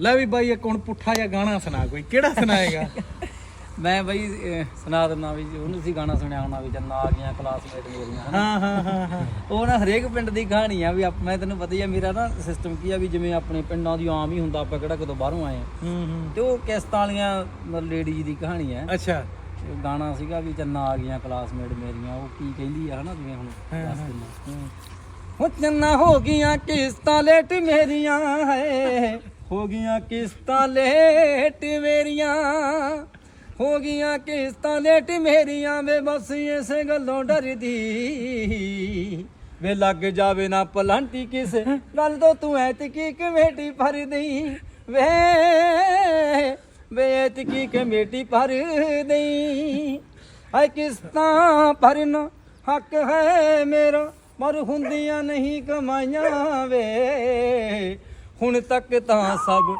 ਲੈ ਵੀ ਬਾਈ ਇੱਕ ਹੁਣ ਪੁੱਠਾ ਜਿਹਾ ਗਾਣਾ ਸੁਣਾ ਕੋਈ। ਕਿਹੜਾ ਸੁਣਾਏਗਾ? ਮੈਂ ਬਈ ਅਹ, ਸੁਣਾ ਦਿੰਦਾ ਵੀ ਉਹਨੂੰ ਤੁਸੀਂ ਗਾਣਾ ਸੁਣਿਆ ਹੋਣਾ ਵੀ ਜੰਨਾ ਆ ਗਈਆਂ ਕਲਾਸਮੇਟ ਮੇਰੀਆਂ ਹਨਾ। ਹਾਂ ਹਾਂ ਹਾਂ ਹਾਂ। ਉਹ ਨਾ ਹਰੇਕ ਪਿੰਡ ਦੀ ਕਹਾਣੀ ਆ ਵੀ ਆਪ- ਮੈਂ ਤੈਨੂੰ ਪਤਾ ਹੀ ਆ ਮੇਰਾ ਨਾ ਸਿਸਟਮ ਕੀ ਆ ਵੀ ਜਿਵੇਂ ਆਪਣੇ ਪਿੰਡਾਂ ਦੀ ਆਮ ਹੀ ਹੁੰਦਾ ਆਪਾਂ ਕਿਹੜਾ ਕਦੋਂ ਬਾਹਰੋਂ ਆਏ ਆ। ਹੂੰ ਹੂੰ। ਤੇ ਉਹ ਕਿਸ਼ਤਾਂ ਵਾਲੀਆਂ ਲੇਡੀਜ਼ ਦੀ ਕਹਾਣੀ ਹੈ ਅੱਛਾ। ਉਹ ਗਾਣਾ ਸੀਗਾ ਵੀ ਚੰਨਾ ਆ ਗਈਆਂ ਕਲਾਸਮੇਟ ਮੇਰੀਆਂ ਉਹ ਕੀ ਕਹਿੰਦੀ ਆ ਹਨਾ ਜਿਵੇਂ ਹੁਣ ਦੱਸ ਦਿੰਦਾ। ਉਹ ਚੰਨਾ ਹੋ ਗਈਆਂ ਕਿਸ਼ਤਾਂ ਲੇਟ ਮੇਰੀਆਂ ਹੈ ਹੋ ਗਈਆਂ ਕਿਸ਼ਤਾਂ ਲੇਟ ਮੇਰੀਆਂ, ਹੋ ਗਈਆਂ ਕਿਸ਼ਤਾਂ ਲੇਟ ਮੇਰੀਆਂ ਵੇ ਬਸ ਇਸੇ ਗੱਲੋਂ ਡਰਦੀ। ਵੇ ਲੱਗ ਜਾਵੇ ਨਾ ਪਲਾਂਟੀ ਕਿਸੇ ਗੱਲ ਤੋਂ, ਤੂੰ ਐਤਕੀ ਕਮੇਟੀ ਭਰਦੀ? ਵੇ ਵੇ ਐਤਕੀ ਕਮੇਟੀ ਭਰ ਦੇਈ ਹਾਏ ਕਿਸ਼ਤਾਂ ਭਰਨ ਹੱਕ ਹੈ ਮੇਰਾ, ਮਰ ਹੁੰਦੀਆਂ ਨਹੀਂ ਕਮਾਈਆਂ ਵੇ। ਹੁਣ ਤੱਕ ਤਾਂ ਸਭ